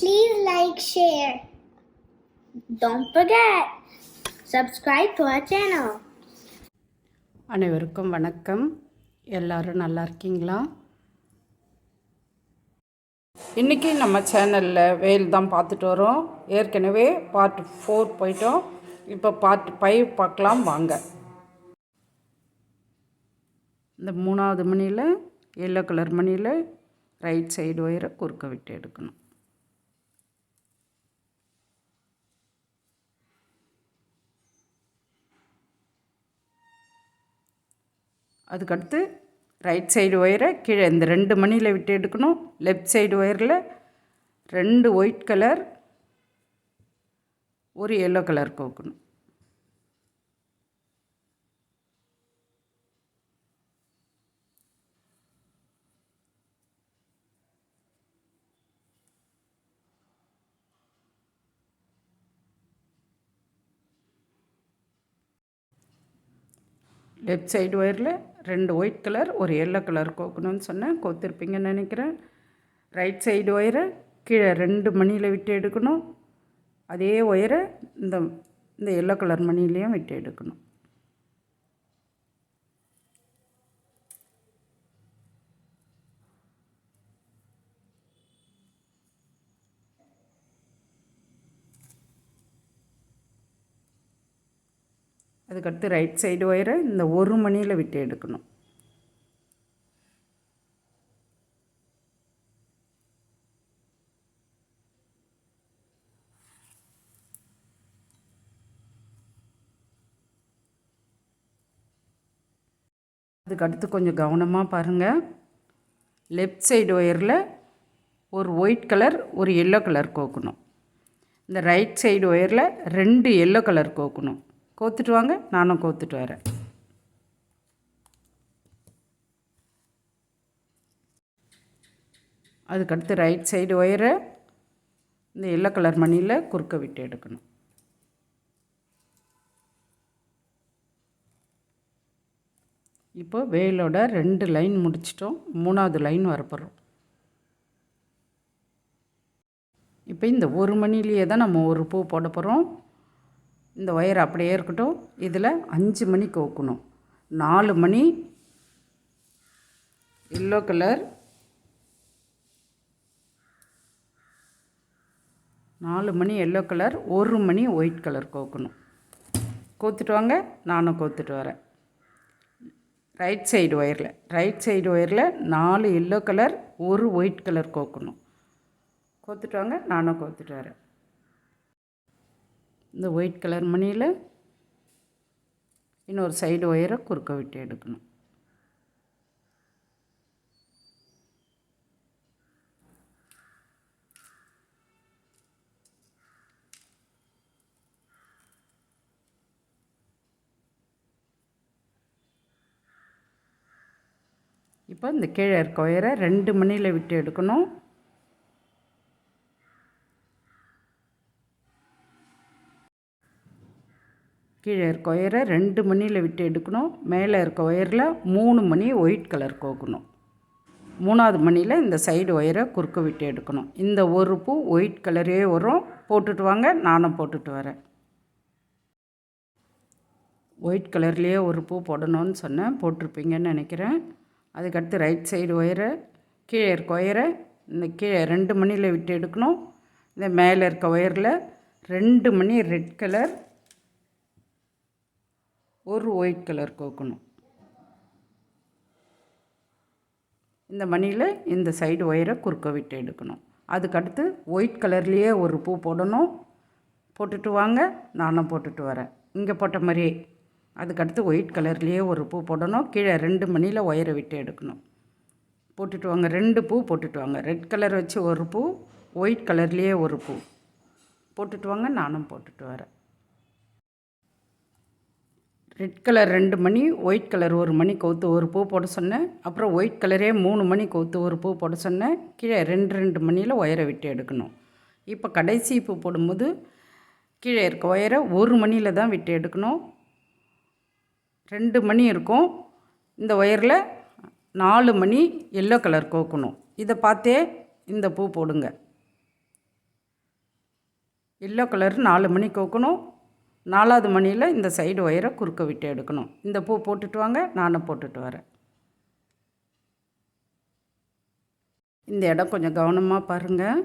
Please like, share. Don't forget, subscribe to our channel. அனைவருக்கும் வணக்கம். எல்லாரும் நல்லா இருக்கீங்களா? இன்றைக்கி நம்ம சேனலில் வேல் தான் பார்த்துட்டு வரோம். ஏற்கனவே பார்ட் ஃபோர் போயிட்டோம். இப்போ பார்ட் ஃபைவ் பார்க்கலாம் வாங்க. இந்த மூணாவது மணியில் எல்லோ கலர் மணியில் ரைட் சைடு ஒயரை குறுக்க விட்டு எடுக்கணும். அதுக்கடுத்து ரைட் சைடு ஒயரை கீழே இந்த ரெண்டு மணியில் விட்டு எடுக்கணும். லெஃப்ட் சைடு ஒயரில் ரெண்டு ஒயிட் கலர் ஒரு எல்லோ கலர் கோக்கணும் லெஃப்ட் சைடு ஒயரில் ரெண்டு ஒயிட் கலர் ஒரு எல்லோ கலர் கோக்கணும்னு சொன்னேன். கோத்திருப்பீங்கன்னு நினைக்கிறேன். ரைட் சைடு ஒயரை கீழே ரெண்டு மணியில் விட்டு எடுக்கணும். அதே ஒயரை இந்த இந்த எல்லோ கலர் மணிலையும் விட்டு எடுக்கணும். அதுக்கடுத்து ரைட் சைடு ஒயரை இந்த ஒரு மணியில் விட்டு எடுக்கணும். அதுக்கடுத்து கொஞ்சம் கவனமாக பாருங்கள் லெஃப்ட் சைடு ஒயரில் ஒரு ஒயிட் கலர் ஒரு எல்லோ கலர் கோக்கணும். இந்த ரைட் சைடு ஒயரில் ரெண்டு எல்லோ கலர் கோக்கணும். கோத்துட்டு வாங்க நானும் கோத்துட்டு வரேன். அதுக்கடுத்து ரைட் சைடு ஒயரை இந்த எல்லோ கலர் மணியில் குறுக்க விட்டு எடுக்கணும். இப்போ வேலோட ரெண்டு லைன் முடிச்சிட்டோம் மூணாவது லைன் வரப்போகிறோம் இப்போ இந்த ஒரு மணிலேயே தான் நம்ம ஒரு பூ போட போகிறோம் இந்த ஒயர் அப்படியே இருக்கட்டும். இதில் அஞ்சு மணி கோக்கணும் நாலு மணி. எல்லோ கலர் நாலு மணி எல்லோ கலர் ஒரு மணி ஒயிட் கலர் கோக்கணும் கோத்துட்டு வாங்க. நானும் கோத்துட்டு வரேன். ரைட் சைடு ஒயரில் ரைட் சைடு ஒயரில் நாலு எல்லோ கலர் ஒரு ஒயிட் கலர் கோக்கணும் கோத்துட்டு வாங்க. நானும் கோத்துட்டு வரேன். இந்த ஒயிட் கலர் மணியில் இன்னொரு சைடு ஒயரை குறுக்க விட்டு எடுக்கணும். இப்போ இந்த கீழே இருக்க ஒயரை ரெண்டு மணியில் விட்டு எடுக்கணும். கீழே இருக்க ஒயரை ரெண்டு மணியில் விட்டு எடுக்கணும். மேலே இருக்க ஒயரில் மூணு மணி ஒயிட் கலர் கோக்கணும். மூணாவது மணியில் இந்த சைடு ஒயரை குறுக்க விட்டு எடுக்கணும். இந்த ஒரு பூ ஒயிட் கலரே வரும். போட்டுட்டு வாங்க நானும் போட்டுட்டு வரேன். ஒயிட் கலர்லேயே ஒரு பூ போடணும்னு சொன்னேன். போட்டிருப்பீங்கன்னு நினைக்கிறேன். அதுக்கடுத்து ரைட் சைடு ஒயரை கீழே இருக்க ஒயரை இந்த கீழே ரெண்டு மணியில் விட்டு எடுக்கணும். இந்த மேலே இருக்க ஒயரில் ரெண்டு மணி ரெட் கலர் ஒரு ஒயிட் கலர் கோக்கணும். இந்த மணியில் இந்த சைடு ஒயரை குறுக்க விட்டு எடுக்கணும். அதுக்கடுத்து ஒயிட் கலர்லேயே ஒரு பூ போடணும். போட்டுட்டு வாங்க நானும் போட்டுட்டு வரேன். இங்கே போட்ட மாதிரியே. அதுக்கடுத்து ஒயிட் கலர்லேயே ஒரு பூ போடணும். கீழே ரெண்டு மணியில் ஒயரை விட்டு எடுக்கணும். போட்டுட்டு வாங்க ரெண்டு பூ போட்டுட்டு வாங்க. ரெட் கலர் வச்சு ஒரு பூ ஒயிட் கலர்லேயே ஒரு பூ. போட்டுட்டு வாங்க நானும் போட்டுட்டு வரேன். ரெட் கலர் ரெண்டு மணி ஒயிட் கலர் ஒரு மணி கவுத்து ஒரு பூ போட சொன்னேன். அப்புறம் ஒயிட் கலரே மூணு மணி கவுத்து ஒரு பூ போட சொன்னேன். கீழே ரெண்டு ரெண்டு மணியில் ஒயரை விட்டு எடுக்கணும். இப்போ கடைசி பூ போடும்போது கீழே இருக்க ஒயரை ஒரு மணியில் தான் விட்டு எடுக்கணும். ரெண்டு மணி இருக்கும். இந்த ஒயரில் நாலு மணி எல்லோ கலர் கோக்கணும். இதை பார்த்தே இந்த பூ போடுங்க. எல்லோ கலர் நாலு மணி கோக்கணும். நாலாவது மணியில் இந்த சைடு ஒயரை குறுக்க விட்டு எடுக்கணும். இந்த பூ போட்டுட்டு வாங்க நானும் போட்டுட்டு வரேன். இந்த இடம் கொஞ்சம் கவனமாக பாருங்கள்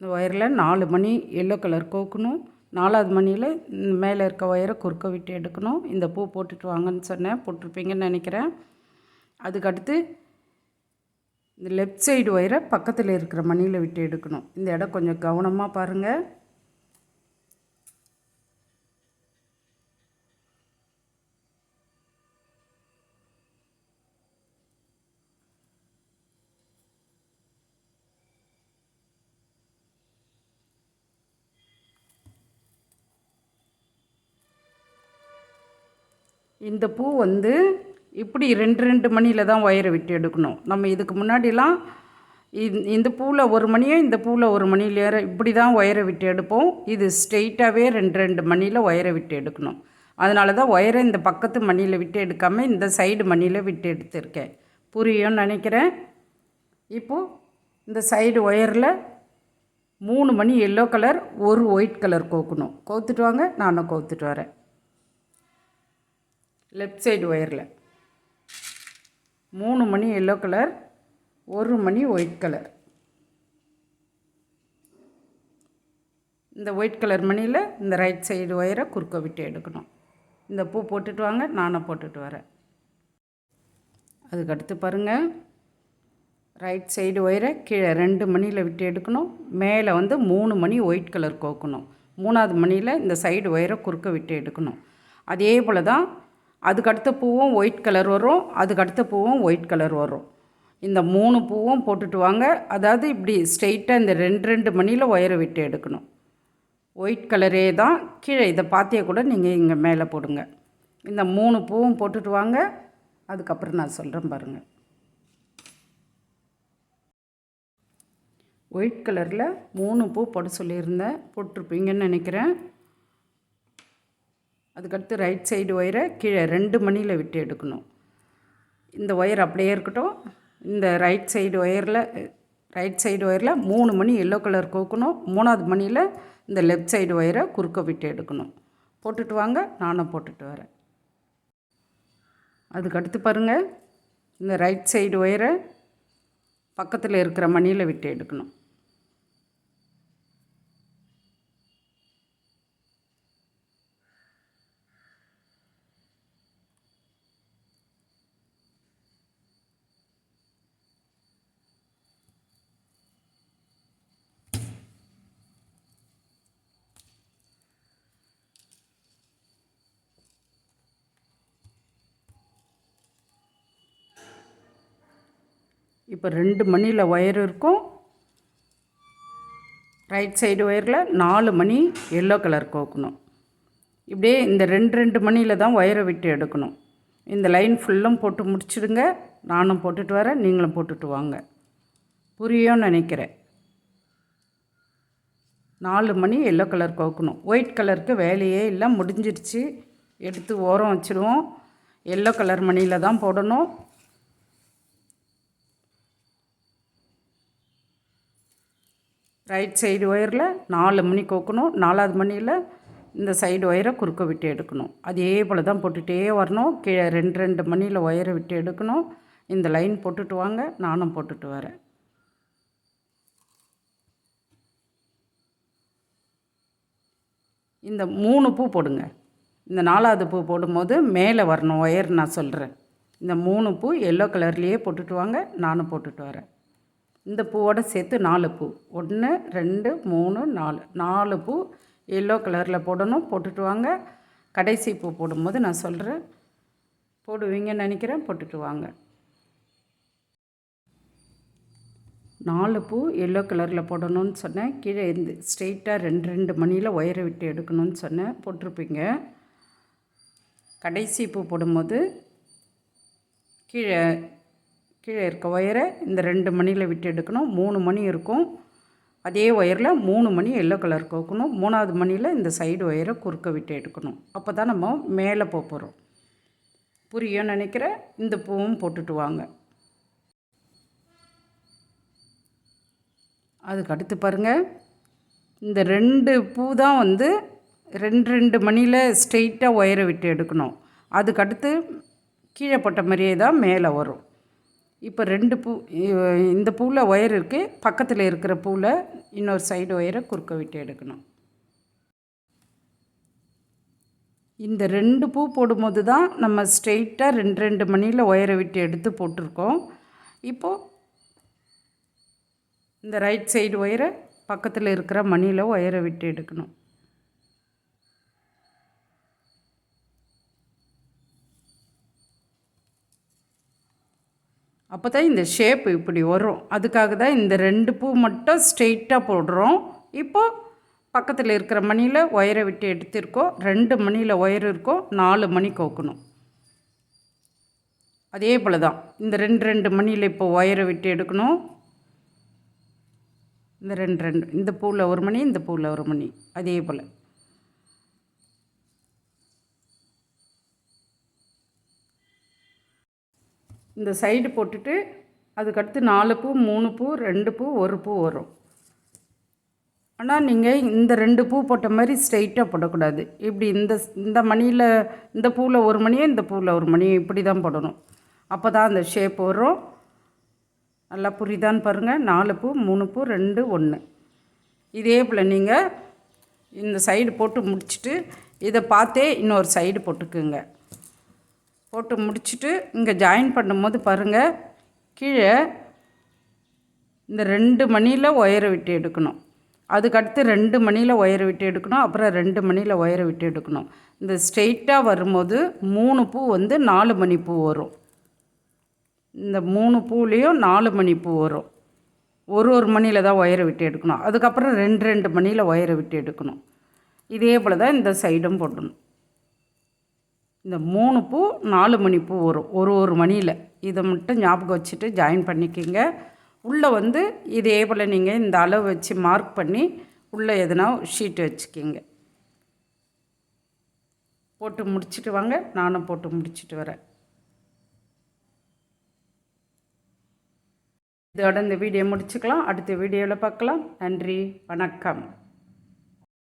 இந்த ஒயரில் நாலு மணி எல்லோ கலர் கோக்கணும். நாலாவது மணியில் மேலே இருக்க ஒயரை குறுக்க விட்டு எடுக்கணும். இந்த பூ போட்டுட்டு வாங்கன்னு சொன்னேன் போட்டிருப்பீங்கன்னு நினைக்கிறேன். அதுக்கடுத்து இந்த லெஃப்ட் சைடு ஒயரை பக்கத்தில் இருக்கிற மணியில் விட்டு எடுக்கணும். இந்த இடம் கொஞ்சம் கவனமாக பாருங்கள் இந்த பூ வந்து இப்படி ரெண்டு ரெண்டு மணியில் தான் ஒயரை விட்டு எடுக்கணும். நம்ம இதுக்கு முன்னாடிலாம் இந்த- இந்த பூவில் ஒரு மணியோ இந்த பூவில் ஒரு மணிலேயே இப்படி தான் ஒயரை விட்டு எடுப்போம். இது ஸ்ட்ரெயிட்டாகவே ரெண்டு ரெண்டு மணியில் ஒயரை விட்டு எடுக்கணும். அதனால தான் ஒயரை இந்த பக்கத்து மணியில் விட்டு எடுக்காமல் இந்த சைடு மணியில் விட்டு எடுத்திருக்கேன். புரியும்னு நினைக்கிறேன். இப்போது இந்த சைடு ஒயரில் மூணு மணி எல்லோ கலர் ஒரு ஒயிட் கலர் கோக்கணும். கோத்துட்டு வாங்க நானும் கோத்துட்டு வரேன். லெஃப்ட் சைடு ஒயரில் மூணு மணி எல்லோ கலர் ஒரு மணி ஒயிட் கலர் இந்த ஒயிட் கலர் மணியில் இந்த ரைட் சைடு ஒயரை குறுக்க விட்டு எடுக்கணும். இந்த பூ போட்டுட்டு வாங்க நானும் போட்டுட்டு வரேன். அதுக்கடுத்து பாருங்கள் ரைட் சைடு ஒயரை கீழே ரெண்டு மணியில் விட்டு எடுக்கணும். மேலே வந்து மூணு மணி ஒயிட் கலர் கோக்கணும். மூணாவது மணியில் இந்த சைடு ஒயரை குறுக்க விட்டு எடுக்கணும். அதே போல் தான் அதுக்கடுத்த பூவும் ஒயிட் கலர் வரும் அதுக்கடுத்த பூவும் ஒயிட் கலர் வரும். இந்த மூணு பூவும் போட்டுட்டு வாங்க. அதாவது இப்படி ஸ்ட்ரெயிட்டாக இந்த ரெண்டு ரெண்டு மணியில் ஒயரை விட்டு எடுக்கணும். ஒயிட் கலரே தான் கீழே இதை பார்த்தே கூட நீங்கள் இங்கே மேலே போடுங்க. இந்த மூணு பூவும் போட்டுட்டு வாங்க. அதுக்கப்புறம் நான் சொல்கிறேன் பாருங்கள் ஒயிட் கலரில் மூணு பூ போட சொல்லியிருந்தேன். போட்டிருப்பீங்கன்னு நினைக்கிறேன். அதுக்கடுத்து ரைட் சைடு ஒயரை கீழே ரெண்டு மணியில் விட்டு எடுக்கணும். இந்த ஒயர் அப்படியே இருக்கட்டும். இந்த ரைட் சைடு ஒயரில் ரைட் சைடு ஒயரில் மூணு மணி எல்லோ கலர் கோக்கணும். மூணாவது மணியில் இந்த லெஃப்ட் சைடு ஒயரை குறுக்க விட்டு எடுக்கணும். போட்டுட்டு வாங்க நானும் போட்டுட்டு வரேன். அதுக்கடுத்து பாருங்கள் இந்த ரைட் சைடு ஒயரை பக்கத்தில் இருக்கிற மணியில் விட்டு எடுக்கணும். இப்போ ரெண்டு மணியில் ஒயர் இருக்கும். ரைட் சைடு ஒயரில் நாலு மணி எல்லோ கலர் கோக்கணும். இப்படியே இந்த ரெண்டு ரெண்டு மணியில் தான் ஒயரை விட்டு எடுக்கணும். இந்த லைன் ஃபுல்லும் போட்டு முடிச்சிடுங்க. நானும் போட்டுட்டு வரேன் நீங்களும் போட்டுட்டு வாங்க. புரியும்னு நினைக்கிறேன். நாலு மணி எல்லோ கலர் கோக்கணும். ஒயிட் கலருக்கு வேலையே இல்லை முடிஞ்சிருச்சு. எடுத்து ஓரம் வச்சுடுவோம். எல்லோ கலர் மணியில் தான் போடணும். ரைட் சைடு ஒயரில் நாலு மணி கோக்கணும் நாலாவது மணியில் இந்த சைடு ஒயரை குறுக்க விட்டு எடுக்கணும். அதே போல் தான் போட்டுகிட்டே வரணும். கீழே ரெண்டு ரெண்டு மணியில் ஒயரை விட்டு எடுக்கணும். இந்த லைன் போட்டுட்டு வாங்க நானும் போட்டுட்டு வரேன். இந்த மூணு பூ போடுங்க. இந்த நாலாவது பூ போடும்போது மேலே வரணும் ஒயர் நான் சொல்கிறேன். இந்த மூணு பூ எல்லோ கலர்லேயே போட்டுட்டு வாங்க நானும் போட்டுட்டு வரேன். இந்த பூவோட சேர்த்து நாலு பூ. ஒன்று ரெண்டு மூணு நாலு. நாலு பூ எல்லோ கலரில் போடணும். போட்டுட்டு வாங்க. கடைசி பூ போடும்போது நான் சொல்கிறேன் போடுவீங்கன்னு நினைக்கிறேன். போட்டுட்டு வாங்க. நாலு பூ எல்லோ கலரில் போடணும்னு சொன்னேன். கீழே இந்த ஸ்ட்ரெயிட்டாக ரெண்டு ரெண்டு மணியில் ஒயரை விட்டு எடுக்கணும்னு சொன்னேன். போட்டிருப்பீங்க. கடைசி பூ போடும்போது கீழே கீழே இருக்க ஒயரை இந்த ரெண்டு மணியில் விட்டு எடுக்கணும். மூணு மணி இருக்கும். அதே ஒயரில் மூணு மணி எல்லோ கலர் கோக்கணும். மூணாவது மணியில் இந்த சைடு ஒயரை குறுக்க விட்டு எடுக்கணும். அப்போ தான் நம்ம மேலே போக போகிறோம் புரியும் நினைக்கிறேன். இந்த பூவும் போட்டுட்டு வாங்க. அதுக்கு அடுத்து பாருங்கள் இந்த ரெண்டு பூ தான் வந்து ரெண்டு ரெண்டு மணியில் ஸ்ட்ரெயிட்டாக ஒயரை விட்டு எடுக்கணும். அதுக்கு அடுத்து கீழே போட்ட மாதிரியே தான் மேலே வரும். இப்போ ரெண்டு பூ இந்த பூவில் ஒயர் இருக்குது பக்கத்தில் இருக்கிற பூவில் இன்னொரு சைடு ஒயரை குறுக்க விட்டு எடுக்கணும். இந்த ரெண்டு பூ போடும்போது தான் நம்ம ஸ்ட்ரெயிட்டாக ரெண்டு ரெண்டு மணியில் ஒயரை விட்டு எடுத்து போட்டிருக்கோம். இப்போது இந்த ரைட் சைடு ஒயரை பக்கத்தில் இருக்கிற மணியில் ஒயரை விட்டு எடுக்கணும். அப்போ தான் இந்த ஷேப் இப்படி வரும். அதுக்காக தான் இந்த ரெண்டு பூ மட்டும் ஸ்ட்ரெயிட்டாக போடுறோம். இப்போது பக்கத்தில் இருக்கிற மணியில் ஒயரை விட்டு எடுத்திருக்கோம். ரெண்டு மணியில் ஒயர் இருக்கும். நாலு மணி கோக்கணும். அதே போல் தான் இந்த ரெண்டு ரெண்டு மணியில் இப்போ ஒயரை விட்டு எடுக்கணும். இந்த ரெண்டு ரெண்டு இந்த பூவில் ஒரு மணி இந்த பூவில் ஒரு மணி. அதே போல். இந்த சைடு போட்டுட்டு அதுக்கடுத்து நாலு பூ மூணு பூ ரெண்டு பூ ஒரு பூ வரும். ஆனால் நீங்கள் இந்த ரெண்டு பூ போட்ட மாதிரி ஸ்ட்ரைட்டாக போடக்கூடாது. இப்படி இந்த இந்த மணியில் இந்த பூவில் ஒரு மணியே இந்த பூவில் ஒரு மணி இப்படி தான் போடணும். அப்போ தான் அந்த ஷேப் வரும். நல்லா புரியுதான்னு பாருங்கள் நாலு பூ மூணு பூ ரெண்டு ஒன்று இதே போல் நீங்கள் இந்த சைடு போட்டு முடிச்சுட்டு இதை பார்த்தே இன்னொரு சைடு போட்டுக்குங்க. போட்டு முடிச்சுட்டு இங்கே ஜாயின் பண்ணும்போது பாருங்கள் கீழே இந்த ரெண்டு மணியில் ஒயரை விட்டு எடுக்கணும். அதுக்கடுத்து ரெண்டு மணியில் ஒயரை விட்டு எடுக்கணும் அப்புறம் ரெண்டு மணியில் ஒயரை விட்டு எடுக்கணும். இந்த ஸ்ட்ரெயிட்டாக வரும்போது மூணு பூ வந்து நாலு மணி பூ வரும். இந்த மூணு பூலேயும் நாலு மணி பூ வரும். ஒரு ஒரு மணியில் தான் ஒயரை விட்டு எடுக்கணும். அதுக்கப்புறம் ரெண்டு ரெண்டு மணியில் ஒயரை விட்டு எடுக்கணும். இதே போல் தான் இந்த சைடும் போடணும். இந்த மூணு பூ நாலு மணி பூ வரும். ஒரு ஒரு மணியில். இதை மட்டும் ஞாபகம் வச்சுட்டு ஜாயின் பண்ணிக்கிங்க. உள்ளே வந்து இதே போல் நீங்கள் இந்த அளவு வச்சு மார்க் பண்ணி உள்ளே எதுனா ஷீட் வச்சுக்கிங்க. போட்டு முடிச்சுட்டு வாங்க. நானும் போட்டு முடிச்சுட்டு வரேன். இதோட இந்த வீடியோ முடிச்சுக்கலாம். அடுத்த வீடியோவில் பார்க்கலாம். நன்றி. வணக்கம்.